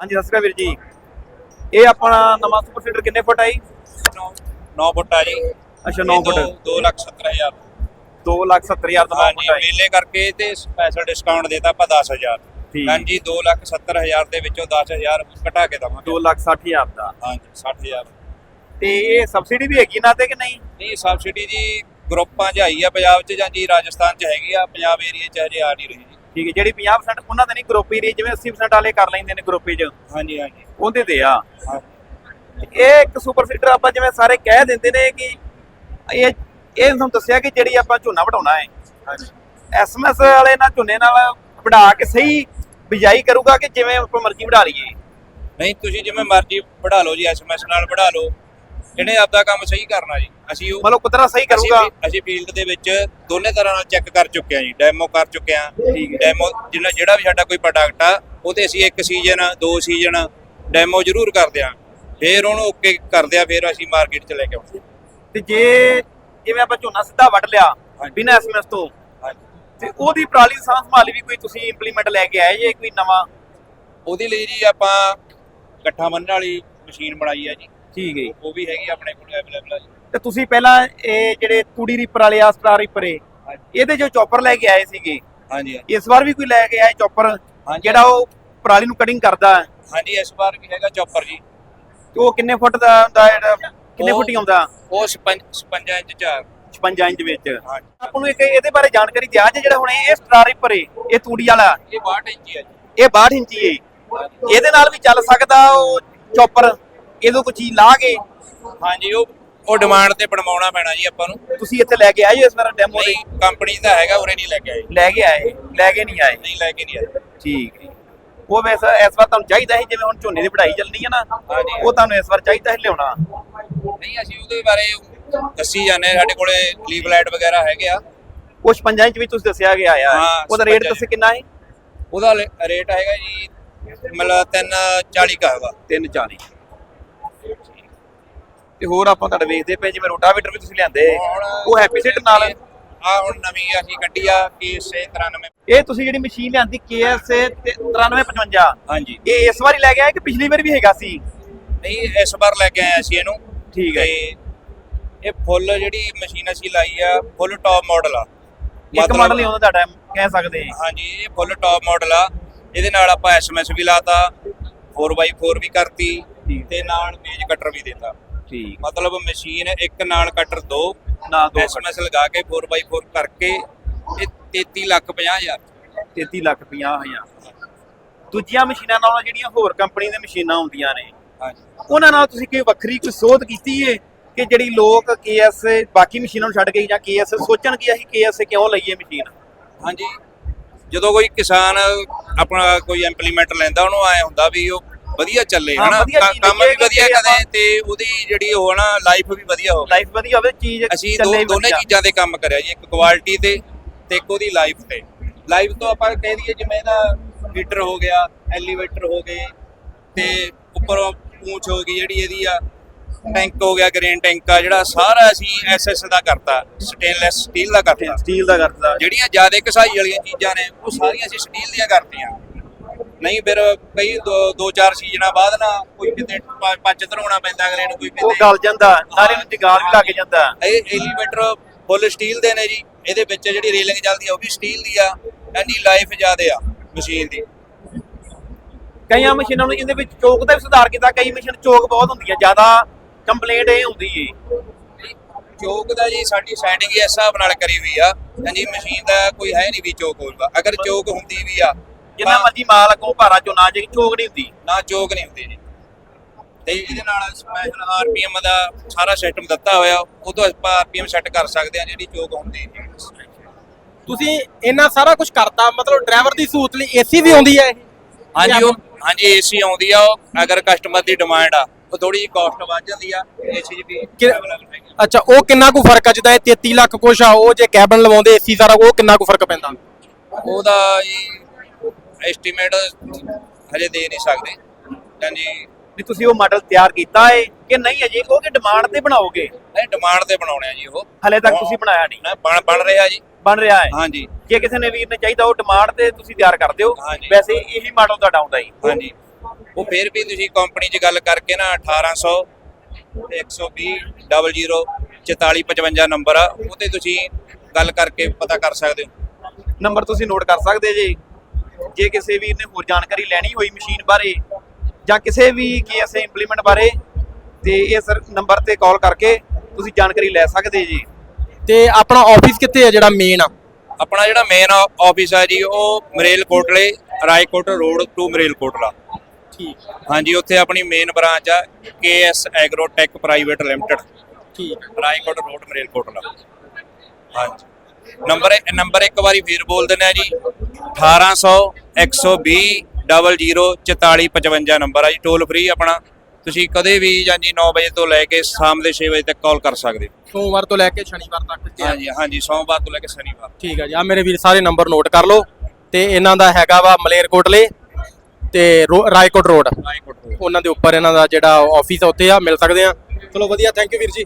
ਹਾਂਜੀ ਸਤਿ ਸ਼੍ਰੀ ਅਕਾਲ ਵੀਰ ਜੀ। ਇਹ ਆਪਣਾ ਨਵਾਂ ਸੁਪਰ ਸੀਡਰ ਕਿੰਨੇ ਫੁੱਟ ਆਈ 9 ਫੁੱਟ ਆ ਜੀ। ਅੱਛਾ 9 ਫੁੱਟ। 2 ਲੱਖ 70 ਹਜ਼ਾਰ। 2 ਲੱਖ 70 ਹਜ਼ਾਰ ਦਾ 9 ਹਾਂਜੀ ਫੁੱਟ ਮੇਲੇ ਕਰਕੇ ਤੇ ਸਪੈਸ਼ਲ ਡਿਸਕਾਊਂਟ ਦੇਤਾ ਆਪਾਂ 10000 ਠੀਕ। ਹਾਂਜੀ 2 ਲੱਖ 70 ਹਜ਼ਾਰ ਦੇ ਵਿੱਚੋਂ 10000 ਘਟਾ ਕੇ ਦਵਾਂਗੇ। 2 ਲੱਖ 60 ਹਜ਼ਾਰ ਦਾ। ਹਾਂਜੀ 60000 ਤੇ ਇਹ ਸਬਸਿਡੀ ਵੀ ਹੈਗੀ ਨਾ ਤੇ ਕਿ ਨਹੀਂ? ਨਹੀਂ ਸਬਸਿਡੀ ਜੀ ਗਰੁੱਪਾਂ 'ਚ ਆਈ ਆ ਪੰਜਾਬ 'ਚ ਜਾਂ ਜੀ ਰਾਜਸਥਾਨ 'ਚ ਹੈਗੀ ਆ ਪੰਜਾਬ ਏਰੀਆ 'ਚ ਹਜੇ ਆ ਨਹੀਂ ਰਹੀ ਜੀ। ਠੀਕ ਹੈ ਜਿਹੜੀ 50% ਉਹਨਾਂ ਦੇ ਨਹੀਂ ਗਰੁੱਪ ਏਰੀਆ ਜਿਵੇਂ 80% ਵਾਲੇ ਕਰ ਲੈਂਦੇ ਨੇ ਗਰੁੱਪ 'ਚ। ਹਾਂਜੀ ਹਾਂਜੀ। ਉਹਦੇ ਤੇ ਆ। ਇਹ ਇੱਕ ਸੁਪਰ ਸੀਡਰ ਆਪਾਂ ਜਿਵੇਂ ਸਾਰੇ ਕਹਿ ਦਿੰਦੇ ਨੇ ਕਿ ਇਹ ਇਹ ਤੁਹਾਨੂੰ ਦੱਸਿਆ ਕਿ ਜਿਹੜੀ ਆਪਾਂ ਝੋਨਾ ਵਢਾਉਣਾ ਹੈ। ਹਾਂਜੀ। ਐਸਐਮਐਸ ਵਾਲੇ ਨਾਲ ਝੋਨੇ ਨਾਲ ਵਢਾ ਕੇ ਸਹੀ ਬਿਜਾਈ ਕਰੂਗਾ ਕਿ ਜਿਵੇਂ ਆਪਾਂ ਮਰਜ਼ੀ ਵਢਾ ਲਈਏ? ਨਹੀਂ ਤੁਸੀਂ ਜਿਵੇਂ ਮਰਜ਼ੀ ਵਢਾ ਲਓ ਜੀ ਐਸਐਮਐਸ ਨਾਲ ਵਢਾ ਲਓ। ਇਹਨੇ ਆਪਦਾ ਕੰਮ ਸਹੀ ਕਰਨਾ ਜੀ। ਅਸੀਂ ਉਹ ਮਤਲਬ ਕੁਦਰਤ ਸਹੀ ਅਸੀਂ ਕਰੂਗਾ? ਫੀ- ਅਸੀਂ ਫੀਲਡ ਦੇ ਵਿੱਚ ਦੋਨੇ ਤਰ੍ਹਾਂ ਨਾਲ ਚੈੱਕ ਕਰ ਚੁੱਕੇ ਆ ਜੀ। ਡੈਮੋ ਕਰ ਚੁੱਕੇ ਆ ਠੀਕ ਹੈ। ਡੈਮੋ ਜਿਹੜਾ ਜਿਹੜਾ ਵੀ ਸਾਡਾ ਕੋਈ ਪ੍ਰੋਡਕਟ ਆ ਉਹਦੇ ਅਸੀਂ ਇੱਕ ਸੀਜ਼ਨ ਦੋ ਸੀਜ਼ਨ ਡੈਮੋ ਜ਼ਰੂਰ ਕਰਦੇ ਆ ਫਿਰ ਉਹਨੂੰ ਓਕੇ ਕਰਦੇ ਆ ਫਿਰ ਅਸੀਂ ਮਾਰਕੀਟ 'ਚ ਲੈ ਕੇ ਆਉਂਦੇ ਤੇ ਜੇ ਜਿਵੇਂ ਆਪਾਂ ਝੋਨਾ ਸਿੱਧਾ ਵੱਢ ਲਿਆ ਹਾਂਜੀ। ਬਿਨਾਂ ਐਸਐਮਐਸ ਤੋਂ ਹਾਂ ਤੇ ਉਹਦੀ ਪਰਾਲੀ ਸਾਂਭ ਸੰਭਾਲ ਵੀ ਕੋਈ ਤੁਸੀਂ ਇੰਪਲੀਮੈਂਟ ਲੈ ਕੇ ਆਏ ਜੇ ਕੋਈ ਨਵਾਂ? ਉਹਦੇ ਲਈ ਜੀ ਆਪਾਂ ਇਕੱਠਾ ਮੰਨਣ ਵਾਲੀ ਮਸ਼ੀਨ ਬਣਾਈ ਆ ਜੀ। ਠੀਕ ਹੈ ਉਹ ਵੀ ਹੈਗੀ ਆਪਣੇ ਕੋਲ ਅਵੇਲੇਬਲ ਜੀ। ਤੇ ਤੁਸੀਂ ਪਹਿਲਾਂ ਇਹ ਜਿਹੜੇ ਤੂੜੀ ਰੀਪਰ ਵਾਲੇ ਆ ਸਟਾਰ ਰੀਪਰ ਇਹ ਇਹਦੇ ਜੋ ਚੌਪਰ ਲੈ ਕੇ ਆਏ ਸੀਗੇ। ਹਾਂਜੀ ਇਸ ਵਾਰ ਵੀ ਕੋਈ ਲੈ ਕੇ ਆਏ ਚੌਪਰ? ਹਾਂਜੀ। ਜਿਹੜਾ ਉਹ ਪਰਾਲੀ ਨੂੰ ਕਟਿੰਗ ਕਰਦਾ ਹੈ। ਹਾਂਜੀ ਇਸ ਵਾਰ ਵੀ ਹੈਗਾ ਚੌਪਰ ਜੀ। ਤੇ ਉਹ ਕਿੰਨੇ ਫੁੱਟ ਦਾ ਹੁੰਦਾ ਜਿਹੜਾ ਕਿੰਨੇ ਉਹ- ਫੁੱਟ ਹੀ ਆਉਂਦਾ? ਉਹ 56 ਇੰਚ ਚਾਰ 56 ਇੰਚ ਵਿੱਚ। ਹਾਂਜੀ। ਆਪਾਂ ਨੂੰ ਇੱਕ ਇਹਦੇ ਬਾਰੇ ਜਾਣਕਾਰੀ ਦਿਆ ਜੇ ਜਿਹੜਾ ਹੁਣ ਇਹ ਸਟਾਰ ਰੀਪਰ ਏ ਇਹ ਤੂੜੀ ਵਾਲਾ। ਇਹ 62 ਇੰਚੀ ਆ ਜੀ। ਇਹ 62 ਇੰਚੀ ਏ। ਇਹਦੇ ਨਾਲ ਵੀ ਚੱਲ ਸਕਦਾ ਉਹ ਚੌਪਰ? ਇਹਦੋਂ ਕੋਈ ਚੀਜ਼ ਲਾ ਕੇ ਹਾਂਜੀ ਉਹ ਉਹ ਡਿਮਾਂਡ ਤੇ ਬਣਵਾਉਣਾ ਪੈਣਾ ਜੀ ਆਪਾਂ ਨੂੰ। ਤੁਸੀਂ ਇੱਥੇ ਲੈ ਕੇ ਆਏ ਹੋ ਇਸ ਵਾਰ ਡੈਮੋ ਦੇ ਨਹੀਂ ਕੰਪਨੀ ਦਾ ਹੈਗਾ ਉਰੇ ਨਹੀਂ ਲੈ ਕੇ ਆਏ। ਲੈ ਕੇ ਆਏ ਲੈ ਕੇ ਨਹੀਂ ਆਏ? ਨਹੀਂ ਲੈ ਕੇ ਨਹੀਂ ਆਏ। ਠੀਕ ਹੈ ਉਹ ਵੈਸਾ ਇਸ ਵਾਰ ਤੁਹਾਨੂੰ ਚਾਹੀਦਾ ਸੀ ਜਿਵੇਂ ਹੁਣ ਝੋਨੇ ਦੀ ਵਢਾਈ ਚੱਲਣੀ ਹੈ ਨਾ ਹਾਂਜੀ। ਉਹ ਤੁਹਾਨੂੰ ਇਸ ਵਾਰ ਚਾਹੀਦਾ ਸੀ ਲਿਆਉਣਾ? ਨਹੀਂ ਅਸੀਂ ਉਹਦੇ ਬਾਰੇ ਦੱਸੀ ਜਾਂਦੇ ਹਾਂ, ਸਾਡੇ ਕੋਲੇ ਲੀਵਲਾਈਟ ਵਗੈਰਾ ਹੈਗੇ ਆ। ਉਹ 56 ਇੰਚ ਵੀ ਤੁਸੀਂ ਦੱਸਿਆ ਗਿਆ ਆ। ਹਾਂ, ਉਹਦਾ ਰੇਟ 56 ਦੱਸੇ ਕਿੰਨਾ ਹੈ ਉਹਦਾ ਰੇਟ ਹੈਗਾ ਜੀ ਮਤਲਬ 340 ਕਾ ਹੈਗਾ। 340 ਤੇ ਹੋਰ ਆਪਾਂ ਤੁਹਾਡੇ ਵੇਖਦੇ ਪਏ ਜਿਵੇਂ ਰੋਟਾਵੇਟਰ ਵੀ ਤੁਸੀਂ ਲਿਆਂਦੇ। ਉਹ ਹੈਪੀ ਸੀਟ ਨਾਲ। ਆ ਹੁਣ ਨਵੀਂ ਅਸੀਂ ਕੱਢੀ ਆ ਕੇਸੇ 93 ਇਹ ਤੁਸੀਂ ਜਿਹੜੀ ਮਸ਼ੀਨ ਲਿਆਂਦੀ KS 9355 ਹਾਂਜੀ। ਇਹ ਇਸ ਵਾਰੀ ਲੈ ਕੇ ਆਏ ਕਿ ਪਿਛਲੀ ਵਾਰ ਵੀ ਹੈਗਾ ਸੀ? ਨਹੀਂ ਇਸ ਵਾਰ ਲੈ ਕੇ ਆਏ ਅਸੀਂ ਇਹਨੂੰ। ਠੀਕ ਹੈ। ਇਹ ਫੁੱਲ ਜਿਹੜੀ ਮਸ਼ੀਨ ਅਸੀਂ ਲਾਈ ਆ ਫੁੱਲ ਟੌਪ ਮਾਡਲ ਆ। ਇੱਕ ਮਾਡਲ ਹੀ ਹੁੰਦਾ ਤੁਹਾਡਾ ਕਹਿ ਸਕਦੇ। ਹਾਂ ਹਾਂਜੀ ਇਹ ਫੁੱਲ ਟੌਪ ਮਾਡਲ ਆ। ਇਹਦੇ ਨਾਲ ਆਪਾਂ ਐਸਐਮਐਸ ਵੀ ਲਾਤਾ 4x4 ਵੀ ਕਰਤੀ। ਤੇ ਨਾਲ ਮੇਜ ਕਟਰ ਵੀ ਦਿੱਤਾ। ਠੀਕ। ਮਤਲਬ ਮਸ਼ੀਨ ਇੱਕ ਨਾਲ ਕਟਰ ਦੋ ਨਾ ਦੋ ਐਸਐਮਐਸ ਲਗਾ ਕੇ 4x4 ਕਰਕੇ ਇਹ 33 ਲੱਖ 50 ਹਜ਼ਾਰ। 33 ਲੱਖ 50 ਹਜ਼ਾਰ। ਦੂਜੀਆਂ ਮਸ਼ੀਨਾਂ ਨਾਲੋਂ ਜਿਹੜੀਆਂ ਹੋਰ ਕੰਪਨੀ ਦੀਆਂ ਮਸ਼ੀਨਾਂ ਹੁੰਦੀਆਂ ਨੇ ਹਾਂਜੀ। ਉਹਨਾਂ ਨਾਲ ਤੁਸੀਂ ਕੋਈ ਵੱਖਰੀ ਕੋਈ ਸੋਧ ਕੀਤੀ ਏ ਕਿ ਜਿਹੜੀ ਲੋਕ ਕੇਐਸ ਬਾਕੀ ਮਸ਼ੀਨਾਂ ਨੂੰ ਛੱਡ ਕੇ ਜਾਂ ਕੇਐਸ ਸੋਚਣ ਕਿ ਅਸੀਂ ਕੇਐਸ ਕਿਉਂ ਲਈਏ ਮਸ਼ੀਨ? ਹਾਂਜੀ। ਜਦੋਂ ਕੋਈ ਕਿਸਾਨ ਆਪਣਾ ਕੋਈ ਇੰਪਲੀਮੈਂਟ ਲੈਂਦਾ ਉਹਨੂੰ ਆਏ ਹੁੰਦਾ ਵੀ ਉਹ ਵਧੀਆ ਚੱਲੇ ਹਾਂ, ਹਨਾ? ਵਧੀਆ ਕ- ਚੀਜ਼ ਕੰਮ ਲੱਗੇ ਵੀ ਵਧੀਆ ਕਿ ਕਰੇ ਆਪਾਂ- ਤੇ ਉਹਦੀ ਜਿਹੜੀ ਉਹ ਨਾ ਲਾਈਫ ਵੀ ਵਧੀਆ ਹੋਵੇ। ਲਾਈਫ ਵਧੀਆ ਹੋਵੇ ਚੀਜ਼ ਅਸੀਂ ਦੋ ਚੱਲੇ ਦੋਨੇ ਵਧੀਆ। ਚੀਜ਼ਾਂ ਤੇ ਕੰਮ ਕਰਿਆ ਜੀ ਇੱਕ ਕੁਆਲਿਟੀ ਤੇ ਤੇ ਇੱਕ ਉਹਦੀ ਲਾਈਫ ਤੇ। ਲਾਈਫ ਤੋਂ ਆਪਾਂ ਕਹਿ ਦਈਏ ਜਿਵੇਂ ਇਹਦਾ ਹੀਟਰ ਹੋ ਗਿਆ ਐਲੀਵੇਟਰ ਹੋ ਗਏ ਤੇ ਉੱਪਰੋਂ ਪੂੰਛ ਹੋ ਗਈ ਜਿਹੜੀ ਇਹਦੀ ਆ ਟੈਂਕ ਹੋ ਗਿਆ ਗ੍ਰੇਨ ਟੈਂਕ ਆ ਜਿਹੜਾ ਸਾਰਾ ਅਸੀਂ ਐਸਐਸ ਦਾ ਕਰਤਾ ਸਟੇਨਲੈਸ ਸਟੀਲ ਦਾ ਕਰਤਾ। ਸਟੀਲ ਦਾ ਕਰਦਾ ਜਿਹੜੀਆਂ ਜ਼ਿਆਦਾ ਕਸਾਈ ਵਾਲੀਆਂ ਚੀਜ਼ਾਂ ਨੇ ਉਹ ਸਾਰੀਆਂ ਅਸੀਂ ਸਟੀਲ ਦੀਆਂ ਕਰਤੀਆਂ। ਨਹੀਂ ਫਿਰ ਕਈ ਦੋ ਦੋ ਚਾਰ ਸੀਜ਼ਨਾਂ ਬਾਅਦ ਨਾ ਕੋਈ ਕਿਤੇ ਪ- ਪੱਚ ਧਰਾਉਣਾ ਪੈਂਦਾ ਅਗਲੇ ਨੂੰ ਕੋਈ ਉਹ ਕਿਤੇ ਗਲ ਜਾਂਦਾ ਨਾਲੇ ਨੂੰ ਜਗਾਲ ਵੀ ਲੱਗ ਜਾਂਦਾ। ਇਹ ਐਲੀਵੇਟਰ ਫੁੱਲ ਸਟੀਲ ਦੇ ਨੇ ਜੀ। ਇਹਦੇ ਵਿੱਚ ਜਿਹੜੀ ਰੇਲਿੰਗ ਚੱਲਦੀ ਆ ਉਹ ਵੀ ਸਟੀਲ ਦੀ ਆ ਇੰਨੀ ਲਾਈਫ ਜ਼ਿਆਦੇ ਆ ਮਸ਼ੀਨ ਦੀ। ਕਈਆਂ ਮਸ਼ੀਨਾਂ ਨੂੰ ਇਹਦੇ ਵਿੱਚ ਚੋਕ ਦਾ ਵੀ ਸੁਧਾਰ ਕੀਤਾ ਕਈ ਮਸ਼ੀਨ ਚੋਕ ਬਹੁਤ ਹੁੰਦੀਆਂ ਜ਼ਿਆਦਾ ਕੰਪਲੇਂਟ ਇਹ ਹੁੰਦੀ ਏ। ਚੋਕ ਦਾ ਜੀ ਸਾਡੀ ਸੈਟਿੰਗ ਇਸ ਹਿਸਾਬ ਨਾਲ ਕਰੀ ਹੋਈ ਆ। ਹਾਂਜੀ ਮਸ਼ੀਨ ਦਾ ਕੋਈ ਹੈ ਨਹੀਂ ਵੀ ਚੋਕ ਹੋਊਗਾ। ਅਗਰ ਚੋਕ ਹੁੰਦੀ ਵੀ ਆ ਜਿੰਨਾ ਮਰਜ਼ੀ ਮਾਲ ਅੱਗੋਂ ਭਾਰਾ ਚੋਂ ਨਾ ਜੇ ਚੋਕ ਨਹੀਂ ਹੁੰਦੀ। ਨਾ ਚੋਕ ਨਹੀਂ ਹੁੰਦੀ ਜੀ। ਤੇ ਇਹਦੇ ਨਾਲ ਸਪੈਸ਼ਲ ਆਰਪੀਐਮ ਦਾ ਸਾਰਾ ਸਿਸਟਮ ਦਿੱਤਾ ਹੋਇਆ ਉਹ ਤੋਂ ਆਪਾਂ ਆਰਪੀਐਮ ਸੈੱਟ ਕਰ ਸਕਦੇ ਆ ਜਿਹੜੀ ਚੋਕ ਹੁੰਦੀ ਨਹੀਂ ਤੁਸੀਂ ਇੰਨਾ ਸਾਰਾ ਕੁਝ ਕਰਤਾ ਮਤਲਬ ਡਰਾਈਵਰ ਦੀ ਸਹੂਲਤ ਲਈ ਏਸੀ ਵੀ ਆਉਂਦੀ ਹੈ ਇਹ? ਹਾਂਜੀ ਉਹ ਹਾਂਜੀ ਏਸੀ ਆਉਂਦੀ ਆ ਉਹ ਅਗਰ ਕਸਟਮਰ ਦੀ ਡਿਮਾਂਡ ਆ ਉਹ ਥੋੜੀ ਜਿਹੀ ਕਾਸਟ ਵੱਧ ਜਾਂਦੀ ਆ ਏਸੀ ਕਿ- ਹੈਗੀ। ਅੱਛਾ ਉਹ ਕਿੰਨਾ ਕੁ ਫ਼ਰਕ ਆ ਜਿੱਦਾਂ ਇਹ 33 ਲੱਖ ਕੁਛ ਆ ਉਹ ਜੇ ਕੈਬਨ ਲਵਾਉਂਦੇ ਏਸੀ ਸਾਰਾ ਉਹ ਕਿੰਨਾ ਕੁ ਫ਼ਰਕ ਪੈਂਦਾ? ਉਹਦਾ ਜੀ ਐਸਟੀਮੇਟ ਹਜੇ ਦੇ ਨਹੀਂ ਸਕਦੇ। ਹਾਂਜੀ। ਵੀ ਤੁਸੀਂ ਉਹ ਮਾਡਲ ਤਿਆਰ ਕੀਤਾ ਏ ਕਿ ਨਹੀਂ ਅਜੇ ਉਹ ਕਿ ਡਿਮਾਂਡ ਤੇ ਬਣਾਓਗੇ? ਨਹੀਂ ਡਿਮਾਂਡ ਤੇ ਬਣਾਉਣੇ ਆ ਜੀ ਉਹ। ਹਲੇ ਤੱਕ ਤੁਸੀਂ ਬਣਾਇਆ ਨਹੀਂ। ਬਣ ਬਣ ਰਿਹਾ ਜੀ। ਬਣ ਰਿਹਾ ਹੈ ਹਾਂਜੀ। ਜੇ ਕਿਸੇ ਨੇ ਵੀਰ ਨੇ ਚਾਹੀਦਾ ਉਹ ਡਿਮਾਂਡ ਤੇ ਤੁਸੀਂ ਤਿਆਰ ਕਰ ਦਿਓ। ਵੈਸੇ ਇਹੀ ਮਾਡਲ ਤੁਹਾਡਾ ਆਉਂਦਾ ਜੀ। ਹਾਂਜੀ। ਉਹ ਫਿਰ ਵੀ ਤੁਸੀਂ ਕੰਪਨੀ 'ਚ ਗੱਲ ਕਰਕੇ ਨਾ 1800 ਤੇ 120 00 4455 ਨੰਬਰ ਆ ਉਹ ਤੇ ਤੁਸੀਂ ਗੱਲ ਕਰਕੇ ਪਤਾ ਕਰ ਸਕਦੇ ਹੋ। ਨੰਬਰ ਤੁਸੀਂ ਨੋਟ ਕਰ ਸਕਦੇ ਜੀ। ਜੇ ਕਿਸੇ ਵੀਰ ਨੇ ਹੋਰ ਜਾਣਕਾਰੀ ਲੈਣੀ ਹੋਈ ਮਸ਼ੀਨ ਬਾਰੇ ਜਾਂ ਕਿਸੇ ਵੀ ਕੇਐਸ ਇੰਪਲੀਮੈਂਟ ਬਾਰੇ ਤੇ ਇਸ ਨੰਬਰ ਤੇ ਕਾਲ ਕਰਕੇ ਤੁਸੀਂ ਜਾਣਕਾਰੀ ਲੈ ਸਕਦੇ ਜੀ। ਤੇ ਆਪਣਾ ਆਫਿਸ ਕਿੱਥੇ ਹੈ ਜਿਹੜਾ ਮੇਨ ਆ? ਆਪਣਾ ਜਿਹੜਾ ਮੇਨ ਆਫਿਸ ਹੈ ਜੀ ਉਹ ਮਰੇਲ ਕੋਟਲੇ ਰਾਏਕੋਟ ਰੋਡ ਟੂ ਮਰੇਲ ਕੋਟਲਾ ਠੀਕ। ਹਾਂਜੀ ਉੱਥੇ ਆਪਣੀ ਮੇਨ ਬ੍ਰਾਂਚ ਆ KS agro tech private limited ਠੀਕ। ਰਾਏਕੋਟ ਰੋਡ ਮਰੇਲ ਕੋਟਲਾ ਹਾਂਜੀ। ਨੰਬਰ ਨੰਬਰ ਇੱਕ ਵਾਰੀ ਫੇਰ ਬੋਲ ਦਿੰਦੇ ਆ ਜੀ। 1800 120 00 4455 ਨੰਬਰ ਆ ਜੀ ਟੋਲ ਫ੍ਰੀ ਆਪਣਾ। ਤੁਸੀਂ ਕਦੇ ਵੀ ਜਾਂ ਜੀ 9 ਵਜੇ ਤੋਂ ਲੈ ਕੇ ਸ਼ਾਮ ਦੇ 6 ਵਜੇ ਤੱਕ ਕਾਲ ਕਰ ਸਕਦੇ ਹੋ। ਸੋਮਵਾਰ ਤੋਂ ਲੈ ਕੇ ਸ਼ਨੀਵਾਰ ਤੱਕ ਤੇ ਆ। ਹਾਂਜੀ ਹਾਂਜੀ ਸੋਮਵਾਰ ਤੋਂ ਲੈ ਕੇ ਸ਼ਨੀਵਾਰ। ਠੀਕ ਹੈ ਜੀ। ਆ ਮੇਰੇ ਵੀਰ ਸਾਰੇ ਨੰਬਰ ਨੋਟ ਕਰ ਲਓ। ਤੇ ਇਹਨਾਂ ਦਾ ਹੈਗਾ ਵਾ ਮਲੇਰਕੋਟਲੇ ਤੇ ਰਾਏਕੋਟ ਰੋਡ। ਰਾਏਕੋਟ ਉਹਨਾਂ ਦੇ ਉੱਪਰ ਇਹਨਾਂ ਦਾ ਜਿਹੜਾ ਆਫਿਸ ਆ ਉੱਥੇ ਆ ਮਿਲ ਸਕਦੇ ਆ। ਚਲੋ ਵਧੀਆ ਥੈਂਕ ਯੂ ਵੀਰ ਜੀ।